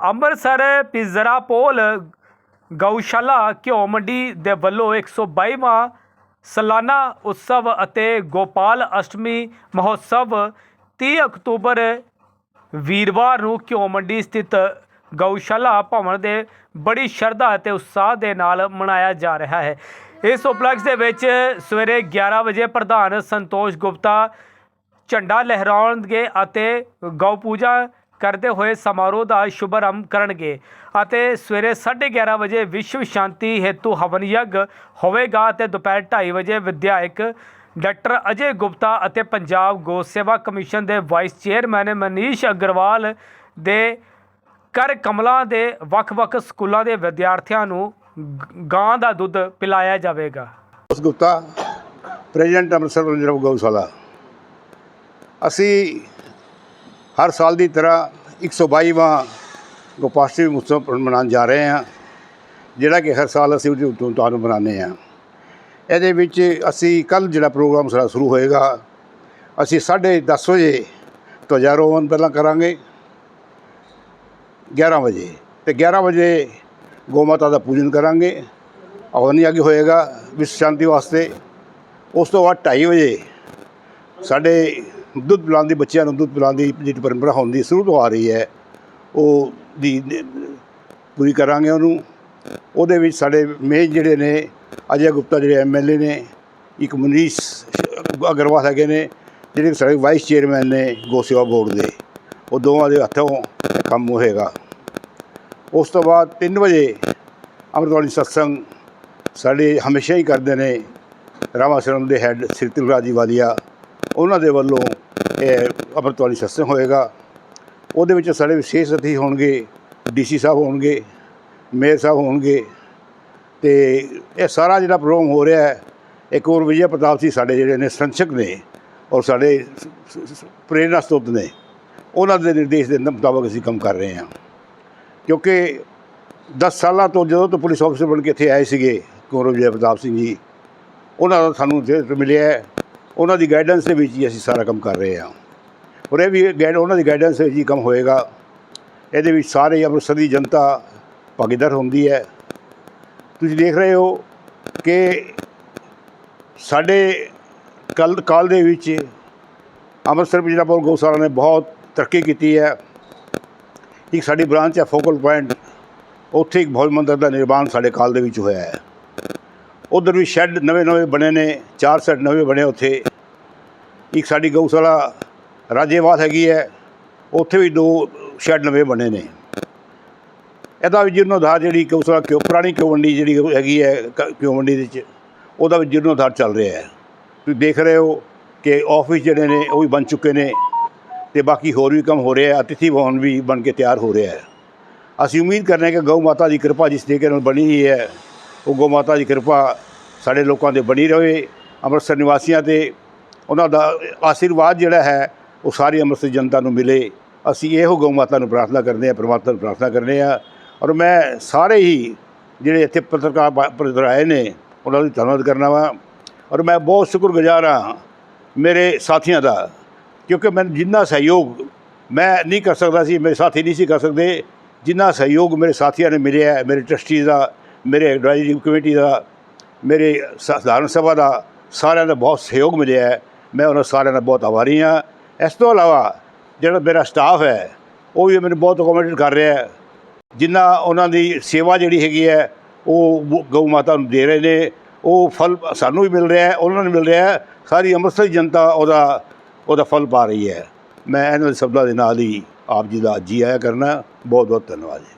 ਅੰਮ੍ਰਿਤਸਰ ਪਿਜ਼ਰਾ ਪੋਲ ਗਊਸ਼ਾਲਾ ਘਿਓ ਮੰਡੀ ਦੇ ਵੱਲੋਂ 122ਵਾਂ ਸਾਲਾਨਾ ਉਤਸਵ ਅਤੇ ਗੋਪਾਲ ਅਸ਼ਟਮੀ ਮਹੋਤਸਵ 30 ਅਕਤੂਬਰ ਵੀਰਵਾਰ ਨੂੰ ਘਿਓ ਮੰਡੀ ਸਥਿਤ ਗਊਸ਼ਾਲਾ ਭਵਨ ਦੇ ਬੜੀ ਸ਼ਰਧਾ ਅਤੇ ਉਤਸ਼ਾਹ ਦੇ ਨਾਲ ਮਨਾਇਆ ਜਾ ਰਿਹਾ ਹੈ। ਇਸ ਉਪਲਕਸ਼ ਦੇ ਵਿੱਚ ਸਵੇਰੇ 11 ਵਜੇ ਪ੍ਰਧਾਨ ਸੰਤੋਸ਼ ਗੁਪਤਾ, ਝੰਡਾ ਲਹਿਰਾਉਣਗੇ ਅਤੇ ਗਊ ਪੂਜਾ ਕਰਦੇ ਹੋਏ ਸਮਾਰੋਹ ਦਾ ਸ਼ੁਭਾਰੰਭ ਕਰਨਗੇ ਅਤੇ ਸਵੇਰੇ 11:30 ਵਜੇ ਵਿਸ਼ਵ ਸ਼ਾਂਤੀ ਹੇਤੂ ਹਵਨ ਯੱਗ ਹੋਵੇਗਾ ਅਤੇ ਦੁਪਹਿਰ 2:30 ਵਜੇ ਵਿਧਾਇਕ ਡਾਕਟਰ ਅਜੇ ਗੁਪਤਾ ਅਤੇ ਪੰਜਾਬ ਗੋ ਸੇਵਾ ਕਮਿਸ਼ਨ ਦੇ ਵਾਈਸ ਚੇਅਰਮੈਨ ਮਨੀਸ਼ ਅਗਰਵਾਲ ਦੇ ਕਰ ਕਮਲਾਂ ਦੇ ਵੱਖ-ਵੱਖ ਸਕੂਲਾਂ ਦੇ ਵਿਦਿਆਰਥੀਆਂ ਨੂੰ ਗਾਂ ਦਾ ਦੁੱਧ ਪਿਲਾਇਆ ਜਾਵੇਗਾ। ਉਸ ਗੁਪਤਾ, ਪ੍ਰੈਜ਼ੀਡੈਂਟ ਅੰਮ੍ਰਿਤਸਰ ਰਿਜ਼ਰਵ ਗਊਸ਼ਾਲਾ। ਅਸੀਂ ਹਰ ਸਾਲ ਦੀ ਤਰ੍ਹਾਂ 122ਵਾਂ ਗੋਪਾਸ਼ਟਮੀ ਉਤਸਵ ਮਨਾਉਣ ਜਾ ਰਹੇ ਹਾਂ। ਜਿਹੜਾ ਕਿ ਹਰ ਸਾਲ ਅਸੀਂ ਉਹਦੀ ਤੋਂ ਤੁਹਾਨੂੰ ਮਨਾਉਂਦੇ ਹਾਂ। ਇਹਦੇ ਵਿੱਚ ਅਸੀਂ ਕੱਲ ਜਿਹੜਾ ਪ੍ਰੋਗਰਾਮ ਸਾਡਾ ਸ਼ੁਰੂ ਹੋਏਗਾ, ਅਸੀਂ 10:30 ਵਜੇ ਧਵਜਾਰੋਹਣ ਪਹਿਲਾਂ ਕਰਾਂਗੇ। 11 ਵਜੇ। ਤੇ 11 ਵਜੇ ਗੋ ਮਾਤਾ ਦਾ ਪੂਜਨ ਕਰਾਂਗੇ। ਹਵਨ ਯੱਗ ਹੋਏਗਾ ਵਿਸ਼ਵ ਸ਼ਾਂਤੀ ਵਾਸਤੇ। ਉਸ ਤੋਂ ਬਾਅਦ 2:30 ਵਜੇ ਸਾਡੇ ਦੁੱਧ ਪਿਲਾਉਣ ਦੀ ਬੱਚਿਆਂ ਨੂੰ ਦੁੱਧ ਪਿਲਾਉਣ ਦੀ ਜਿਹੜੀ ਪਰੰਪਰਾ ਹੁੰਦੀ ਸ਼ੁਰੂ ਤੋਂ ਆ ਰਹੀ ਹੈ, ਉਹ ਦੀ ਪੂਰੀ ਕਰਾਂਗੇ ਉਹਨੂੰ। ਉਹਦੇ ਵਿੱਚ ਸਾਡੇ ਮੇਜ ਜਿਹੜੇ ਨੇ ਅਜੇ ਗੁਪਤਾ ਜਿਹੜੇ ਐਮਐਲਏ ਨੇ, ਇੱਕ ਮਨੀਸ਼ ਅਗਰਵਾਲ ਹੈਗੇ ਨੇ, ਜਿਹੜੇ ਸਾਡੇ ਵਾਈਸ ਚੇਅਰਮੈਨ ਨੇ ਗੋ ਸੇਵਾ ਬੋਰਡ ਦੇ। ਉਹ ਦੋਵਾਂ ਦੇ ਹੱਥੋਂ ਕੰਮ ਹੋਏਗਾ। ਉਸ ਤੋਂ ਬਾਅਦ 3 ਵਜੇ ਅੰਮ੍ਰਿਤਵਾਲੀ ਸਤਸੰਗ ਸਾਡੇ ਹਮੇਸ਼ਾ ਹੀ ਕਰਦੇ ਨੇ। ਰਾਮਾਸ਼ਰਮ ਦੇ ਹੈੱਡ ਸ੍ਰੀ ਤਿਲਰਾਜ ਜੀ ਵਾਲੀਆ, ਉਹਨਾਂ ਦੇ ਵੱਲੋਂ ਇਹ ਅੰਮ੍ਰਿਤਵਾਲੀ ਸਤਸੰਗ ਹੋਏਗਾ। ਉਹਦੇ ਵਿੱਚ ਸਾਡੇ ਵਿਸ਼ੇਸ਼ ਅਤਿਥੀ ਹੋਣਗੇ, ਡੀਸੀ ਸਾਹਿਬ ਹੋਣਗੇ, ਮੇਅਰ ਸਾਹਿਬ ਹੋਣਗੇ ਤੇ ਇਹ ਸਾਰਾ ਜਿਹੜਾ ਪ੍ਰੋਗਰਾਮ ਹੋ ਰਿਹਾ ਹੈ, ਇੱਕ ਹੋਰ ਵਿਜੇ ਪ੍ਰਤਾਪ ਸੀ ਸਾਡੇ ਜਿਹੜੇ ਨੇ ਸੰਸਕ ਨੇ ਔਰ ਸਾਡੇ ਸ- ਸ- ਪ੍ਰੇਰਨਾ ਸਰੋਤ ਨੇ। ਉਹਨਾਂ ਦੇ ਨਿਰਦੇਸ਼ ਦੇ ਮੁਤਾਬਕ ਅਸੀਂ ਕੰਮ ਕਰ ਰਹੇ ਹਾਂ। ਕਿਉਂਕਿ 10 ਸਾਲਾਂ ਤੋਂ ਜਦੋਂ ਤੋਂ ਪੁਲਿਸ ਆਫੀਸਰ ਬਣ ਕੇ ਇੱਥੇ ਆਏ ਸੀਗੇ ਕੁੰਵਰ ਜੈ, ਪ੍ਰਤਾਪ ਸਿੰਘ ਜੀ, ਉਹਨਾਂ ਦਾ ਸਾਨੂੰ ਜੇ ਮਿਲਿਆ ਉਹਨਾਂ ਦੀ ਗਾਈਡੈਂਸ ਦੇ ਵਿੱਚ ਹੀ ਅਸੀਂ ਸਾਰਾ ਕੰਮ ਕਰ ਰਹੇ ਹਾਂ। ਔਰ ਇਹ ਵੀ ਗਾਈਡ ਉਹਨਾਂ ਦੀ ਗਾਈਡੈਂਸ ਵਿੱਚ ਹੀ ਕੰਮ ਹੋਏਗਾ। ਇਹਦੇ ਵਿੱਚ ਸਾਰੇ ਅੰਮ੍ਰਿਤਸਰ ਦੀ ਜਨਤਾ ਭਾਗੀਦਾਰ ਹੁੰਦੀ ਹੈ। ਤੁਸੀਂ ਦੇਖ ਰਹੇ ਹੋ ਕਿ ਸਾਡੇ ਕੱਲ ਕਾਲ ਦੇ ਵਿੱਚ ਅੰਮ੍ਰਿਤਸਰ ਪਿਜਰਾਪੁਰ ਗਊਸ਼ਾਲਾ ਨੇ ਬਹੁਤ ਤਰੱਕੀ ਕੀਤੀ ਹੈ। ਇੱਕ ਸਾਡੀ ਬ੍ਰਾਂਚ ਹੈ ਫੋਕਲ ਪੁਆਇੰਟ। ਉੱਥੇ ਇੱਕ ਭੋਜ ਮੰਦਰ ਦਾ ਨਿਰਮਾਣ ਸਾਡੇ ਕਾਲ ਦੇ ਵਿੱਚ ਹੋਇਆ ਹੈ। ਉਧਰ ਵੀ ਸ਼ੈੱਡ ਨਵੇਂ ਨਵੇਂ ਬਣੇ ਨੇ, ਚਾਰ ਸੈੱਡ ਨਵੇਂ ਬਣੇ ਉੱਥੇ। ਇੱਕ ਸਾਡੀ ਗਊਸ਼ਾਲਾ ਰਾਜੇਵਾਸ ਹੈਗੀ ਹੈ, ਉੱਥੇ ਵੀ ਦੋ ਸ਼ੈੱਡ ਨਵੇਂ ਬਣੇ ਨੇ। ਇਹਦਾ ਵੀ ਜੀਰਨੋਧਾਰ ਜਿਹੜੀ ਗਊਸ਼ਾਲਾ ਕਿਉਂ, ਪੁਰਾਣੀ ਕਿਉਂ ਮੰਡੀ ਜਿਹੜੀ ਹੈਗੀ ਹੈ, ਕ- ਕਿਉਂ ਮੰਡੀ ਦੇ ਵਿੱਚ, ਉਹਦਾ ਵੀ ਜੀਰਨੋਧਾਰ ਚੱਲ ਰਿਹਾ ਹੈ। ਤੁਸੀਂ ਦੇਖ ਰਹੇ ਹੋ ਕਿ ਆਫਿਸ ਜਿਹੜੇ ਨੇ ਉਹ ਵੀ ਬਣ ਚੁੱਕੇ ਨੇ। ਤੇ ਬਾਕੀ ਹੋਰ ਵੀ ਕੰਮ ਹੋ ਰਿਹਾ ਹੈ ਅਤਿਥੀ ਭਵਨ ਵੀ ਬਣ ਕੇ ਤਿਆਰ ਹੋ ਰਿਹਾ ਹੈ। ਅਸੀਂ ਉਮੀਦ ਕਰਦੇ ਹਾਂ ਕਿ ਗਊ ਮਾਤਾ ਦੀ ਕਿਰਪਾ ਜਿਸ ਤਰੀਕੇ ਨਾਲ ਬਣੀ ਹੋਈ ਹੈ, ਉਹ ਗਊ ਮਾਤਾ ਦੀ ਕਿਰਪਾ ਸਾਡੇ ਲੋਕਾਂ ਤੇ ਬਣੀ ਰਹੇ, ਅੰਮ੍ਰਿਤਸਰ ਨਿਵਾਸੀਆਂ ਤੇ ਉਹਨਾਂ ਦਾ ਆਸ਼ੀਰਵਾਦ ਜਿਹੜਾ ਹੈ, ਉਹ ਸਾਰੀ ਅੰਮ੍ਰਿਤਸਰ ਜਨਤਾ ਨੂੰ ਮਿਲੇ। ਅਸੀਂ ਇਹੋ ਗਊ ਮਾਤਾ ਨੂੰ ਪ੍ਰਾਰਥਨਾ ਕਰਦੇ ਹਾਂ, ਪ੍ਰਮਾਤਮਾ ਨੂੰ ਪ੍ਰਾਰਥਨਾ ਕਰਦੇ ਹਾਂ ਔਰ ਮੈਂ ਸਾਰੇ ਹੀ ਜਿਹੜੇ ਇੱਥੇ ਪੱਤਰਕਾਰ ਬਾ- ਆਏ ਨੇ, ਉਹਨਾਂ ਦਾ ਧੰਨਵਾਦ ਕਰਨਾ ਵਾ। ਔਰ ਮੈਂ ਬਹੁਤ ਸ਼ੁਕਰਗੁਜ਼ਾਰ ਹਾਂ ਮੇਰੇ ਸਾਥੀਆਂ ਦਾ ਕਿਉਂਕਿ ਮੈਨੂੰ ਜਿੰਨਾ ਸਹਿਯੋਗ ਮੈਂ ਨਹੀਂ ਕਰ ਸਕਦਾ ਸੀ, ਮੇਰੇ ਸਾਥੀ ਨਹੀਂ ਸੀ ਕਰ ਸਕਦੇ, ਜਿੰਨਾ ਸਹਿਯੋਗ ਮੇਰੇ ਸਾਥੀਆਂ ਨੇ ਮਿਲਿਆ, ਮੇਰੇ ਟਰਸਟੀ ਦਾ, ਮੇਰੇ ਐਡਵਾਈਜ਼ਰੀ ਕਮੇਟੀ ਦਾ, ਮੇਰੇ ਸਧਾਰਨ ਸਭਾ ਦਾ, ਸਾਰਿਆਂ ਦਾ ਬਹੁਤ ਸਹਿਯੋਗ ਮਿਲਿਆ ਹੈ। ਮੈਂ ਉਹਨਾਂ ਸਾਰਿਆਂ ਦਾ ਬਹੁਤ ਆਭਾਰੀ ਹਾਂ। ਇਸ ਤੋਂ ਇਲਾਵਾ ਜਿਹੜਾ ਮੇਰਾ ਸਟਾਫ ਹੈ, ਉਹ ਵੀ ਮੈਨੂੰ ਬਹੁਤ ਅਕੋਮੋਡੇਟ ਕਰ ਰਿਹਾ ਹੈ। ਜਿੰਨਾ ਉਹਨਾਂ ਦੀ ਸੇਵਾ ਜਿਹੜੀ ਹੈਗੀ ਹੈ, ਉਹ ਗਊ ਮਾਤਾ ਨੂੰ ਦੇ ਰਹੇ ਨੇ। ਉਹ ਫਲ ਸਾਨੂੰ ਵੀ ਮਿਲ ਰਿਹਾ ਹੈ, ਉਹਨਾਂ ਨੂੰ ਮਿਲ ਰਿਹਾ ਹੈ। ਸਾਰੀ ਅੰਮ੍ਰਿਤਸਰ ਜਨਤਾ ਉਹਦਾ ਉਹਦਾ ਫਲ ਪਾ ਰਹੀ ਹੈ। ਮੈਂ ਇਹਨਾਂ ਦੇ ਸ਼ਬਦਾਂ ਦੇ ਨਾਲ ਹੀ ਆਪ ਜੀ ਦਾ ਜੀ ਆਇਆ ਕਰਨਾ। ਬਹੁਤ ਬਹੁਤ ਧੰਨਵਾਦ ਜੀ।